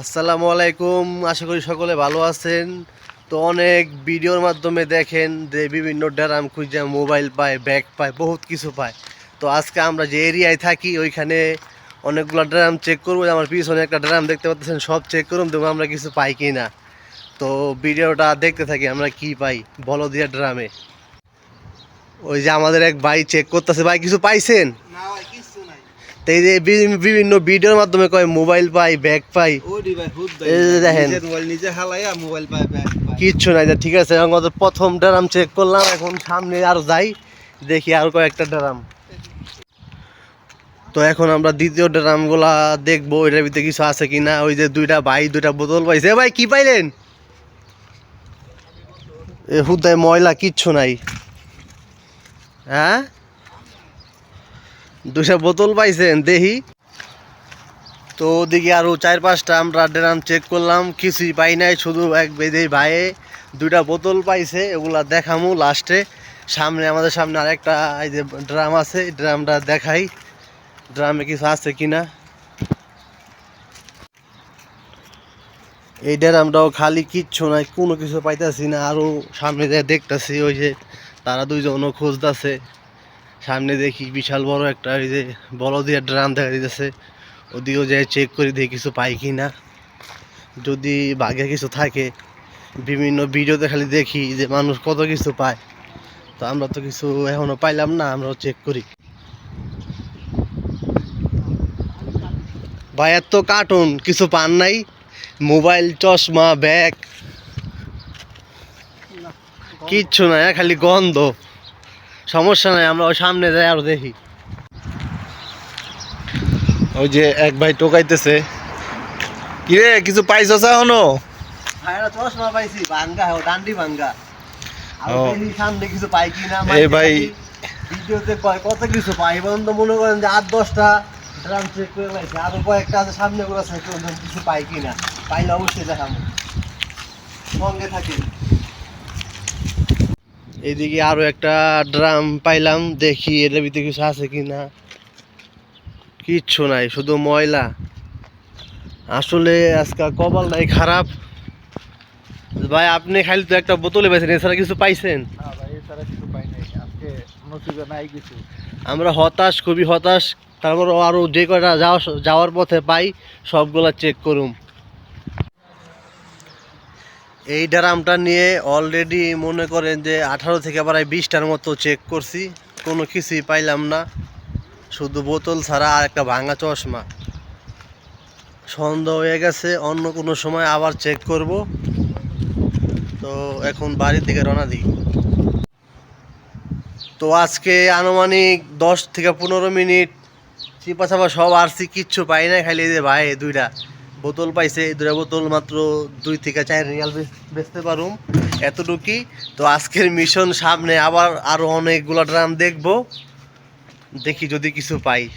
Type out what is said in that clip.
আসসালামু আলাইকুম, আশা করি সকলে ভালো আছেন। তো অনেক ভিডিওর মাধ্যমে দেখেন যে বিভিন্ন ড্রাম খুঁজে মোবাইল পায়, ব্যাগ পায়, বহুত কিছু পায়। তো আজকে আমরা যে এরিয়ায় থাকি, ওইখানে অনেকগুলো ড্রাম চেক করব। আমার পিছনে একটা ড্রাম দেখতে পাচ্ছেন, সব চেক করুন, দেখব আমরা কিছু পাই কি না তো ভিডিওটা দেখতে থাকি, আমরা কি পাই বলো দিয়া ড্রামে। ওই যে আমাদের এক ভাই চেক করতেছে, ভাই কিছু পাইছেন? না তো এই যে বিভিন্ন ভিডিওর মাধ্যমে কয় মোবাইল পাই ব্যাগ পাই। দেখেন। কিচ্ছু নাই ঠিক আছে আমাদের প্রথম ড্রাম চেক করলাম এখন সামনে আর যাই দেখি আর কয়েকটা ড্রাম। তো এখন আমরা দ্বিতীয় ড্রামগুলা দেখব ওইটার ভিতরে কিছু আছে কিনা ওই যে দুইটা ভাই দুইটা বোতল পাইছে। ভাই কি পাইলেন? এ হুদায় ময়লা কিচ্ছু নাই। হ্যাঁ? দুইটা বোতল পাইছেন, দেহি। তো ওদিকে আরও চার পাঁচটা আমরা ড্রাম চেক করলাম, কিছুই পাই নাই, শুধু এক বেদে ভাইয়ে দুইটা বোতল পাইছে, এগুলা দেখামু লাস্টে সামনে, আমাদের সামনে আরেকটা, এই যে ড্রাম আছে ড্রামটা দেখাই, ড্রামে কিছু আছে কিনা। এই ড্রামটাও খালি কিচ্ছু নাই, কোনো কিছু পাইতাছি না আরও সামনে দেখতাছি, ওই যে তারা দুইজনও খুঁজতেছে। সামনে দেখি বিশাল বড় একটা ওই যে বড় দিয়ে ড্রাম দেখা দিতেছে ওদিকেও যাই চেক করে দিয়ে কিছু পাই কি না যদি বাঘে কিছু থাকে, বিভিন্ন ভিডিওতে খালি দেখি যে মানুষ কত কিছু পায়। তো আমরা তো কিছু এখনও পাইলাম না, আমরাও চেক করি। ভাই তো কার্টুন কিছু পান নাই? মোবাইল চশমা ব্যাগ কিচ্ছু নাই, খালি গন্ধ। সমস্যা নাই আমরা ওই সামনে যাই আরও দেখি। ওই যে এক ভাই টোকাইতেছে। কিরে কিছু পাইছ এখনও? চশমা পাইছি ভাঙ্গা ডান্ডি ভাঙ্গা। আর ও। দেখি সামনে কিছু পাই কি না এ ভাই। ভিডিওতে কত কিছু পাই? এবং তো মনে করেন যে আট দশটা ড্রাম চেক করে লাইছে আরও কয়েকটা আছে সামনে করে কিছু পাই কি না পাইলে অবশ্যই দেখাবো। সঙ্গে থাকি এদিকে আরও একটা ড্রাম পাইলাম দেখি এর ভিতরে কিছু আছে কি না কিচ্ছু নাই শুধু ময়লা। আসলে আজকে কপাল নাই খারাপ। ভাই আপনি খালি তো একটা বোতলে পাইছেন এছাড়া কিছু পাইছেন? ভাই এছাড়া কিছু পাই নাই। আজকে নাই কিছু। আমরা হতাশ খুবই হতাশ। তারপর আরও যে কটা যাওয়া যাওয়ার পথে পাই সবগুলা চেক করুম। এই ড্রামটা নিয়ে অলরেডি মনে করেন যে আঠারো থেকে প্রায় বিশটার মতো চেক করছি। কোনো কিছুই পাইলাম না। শুধু বোতল ছাড়া আর একটা ভাঙা চশমা। সন্দেহ হয়ে গেছে, অন্য কোনো সময় আবার চেক করব। তো এখন বাড়ির দিকে রওনা দিই। তো আজকে আনুমানিক দশ থেকে পনেরো মিনিট চিপা চাপা সব আরসি কিচ্ছু পাই না খালি যে ভাই দুইটা। বোতল পাইছে, এই দুটা বোতল মাত্র দুই থেকে চার রিয়াল বেচ- বেচতে পারুম এতটুকুই। তো আজকের মিশন সামনে আবার আরও অনেকগুলো ড্রাম দেখব। দেখি যদি কিছু পাই।